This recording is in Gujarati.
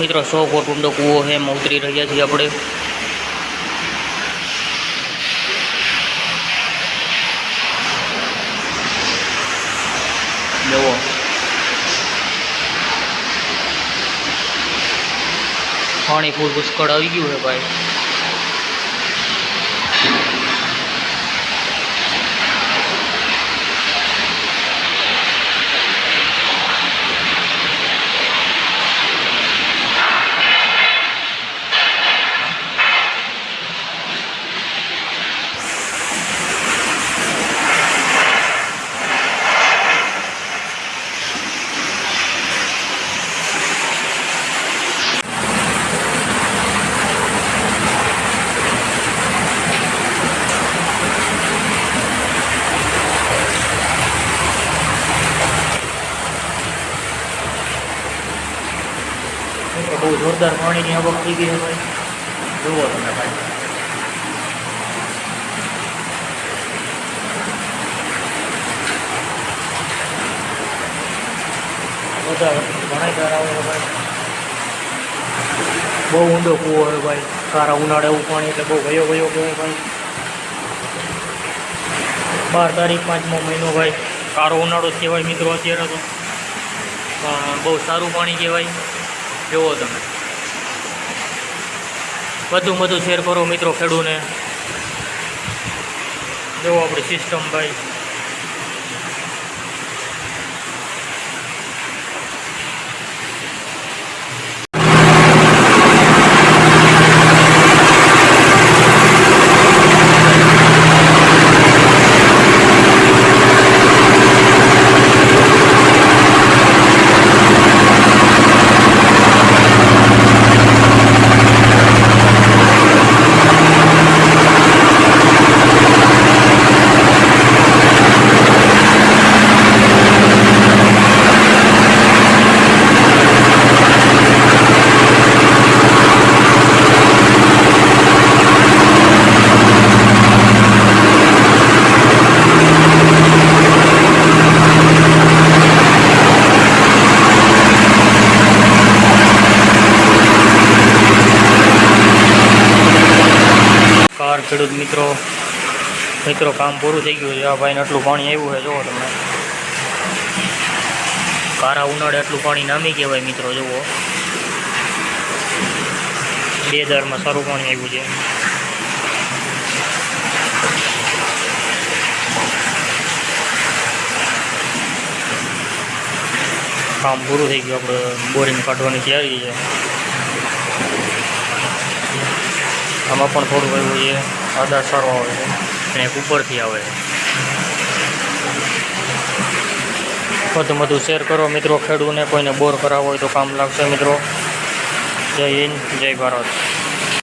મિત્રો, સો ફૂટ ઊંડો કૂવો છે, એમાં ઉતરી રહ્યા છીએ આપણે. જુઓ. પાણી ફૂલ પુષ્કળ આવી ગયું છે, ભાઈ. બહુ જોરદાર પાણીની આવક થઈ ગઈ હોય જુઓ તમે ભાઈ. બધા ઘણા આવે ભાઈ. બહુ ઊંડો કૂવો હોય ભાઈ. સારા ઉનાળે એવું પાણી એટલે બહુ ગયો ગયો કહેવાય ભાઈ. બાર તારીખ પાંચમો મહિનો ભાઈ. સારો ઉનાળો જ કહેવાય મિત્રો અત્યારે તો. બહુ સારું પાણી કહેવાય. જુઓ તમે. વધુ બધું શેર કરો મિત્રો ખેડૂને. જુઓ આપણી સિસ્ટમ ભાઈ. કાર ખેડૂત મિત્રો મિત્રો, કામ પૂરું થઈ ગયું છે. આ ભાઈને આટલું પાણી આવ્યું છે જુઓ તમે. કારા ઉનાળે આટલું પાણી નામી કહેવાય મિત્રો જુઓ બે હજારમાં સારું પાણી આવ્યું છે. કામ પૂરું થઈ ગયું, આપણે બોરિંગ કાઢવાની તૈયારી છે. આમાં પણ થોડું એવું એ આધાર સારો આવે છે. અને એક ઉપરથી આવે છે. વધુ વધુ શેર કરો મિત્રો. ખેડૂને કોઈને બોર કરાવવો હોય તો કામ લાગશે મિત્રો. જય હિન્દ, જય ભારત.